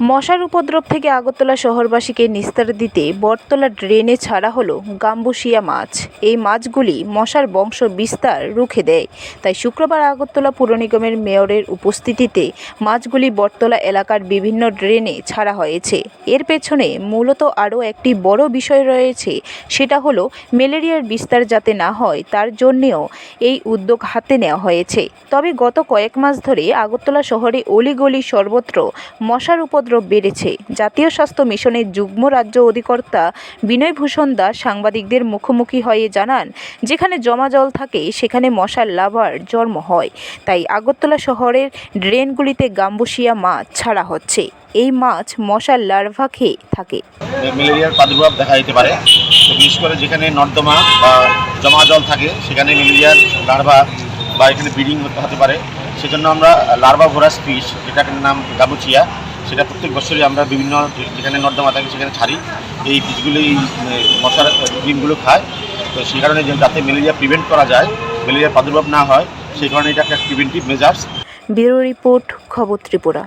মশার উপদ্রব থেকে আগরতলা শহরবাসীকে নিস্তার দিতে বটতলা ড্রেনে ছাড়া হলো গাম্বুসিয়া মাছ। এই মাছগুলি মশার বংশ বিস্তার রুখে দেয়। তাই শুক্রবার আগরতলা পুর নিগমের মেয়রের উপস্থিতিতে মাছগুলি বটতলা এলাকার বিভিন্ন ড্রেনে ছাড়া হয়েছে। এর পেছনে মূলত আরও একটি বড় বিষয় রয়েছে, সেটা হলো ম্যালেরিয়ার বিস্তার যাতে না হয়, তার জন্যেও এই উদ্যোগ হাতে নেওয়া হয়েছে। তবে গত কয়েক মাস ধরে আগরতলা শহরে অলিগলি সর্বত্র মশার উপদ্রব বেড়েছে। জাতীয় স্বাস্থ্য মিশনের যুগ্ম রাজ্য অধিকর্তা বিনয় ভূষণ দাস সাংবাদিকদের মুখোমুখি হয়ে জানান, যেখানে জমা জল থাকে, সেখানে মশার লাভার জন্ম হয়। তাই আগরতলা শহরের ড্রেনগুলিতে গাম্বুসিয়া মাছ ছাড়া হচ্ছে। এই মাছ মশার লার্ভা খেয়ে থাকে। ম্যালেরিয়ার প্রাদুর্ভাব দেখা দিতে পারে। বিশেষ করে যেখানে নর্দমা বা জমা জল থাকে, সেখানে ম্যালেরিয়ার লার্ভা বা এখানে ব্রিডিং হতে পারে। সেজন্য আমরা লার্ভা ভোরাস ফিশ, যেটার নাম গাবুচিয়া সেটা প্রত্যেক বছরই আমরা বিভিন্ন যেখানে নর্দমা থাকে সেখানে ছাড়ি। এই বীজগুলো এই মশার ডিমগুলো খায়। তো সেই কারণে যাতে ম্যালেরিয়া প্রিভেন্ট করা যায় ম্যালেরিয়া প্রাদুর্ভাব না হয়, সেই কারণে এটা একটা প্রিভেন্টিভ মেজার্স। ব্যুরো রিপোর্ট, খবর ত্রিপুরা।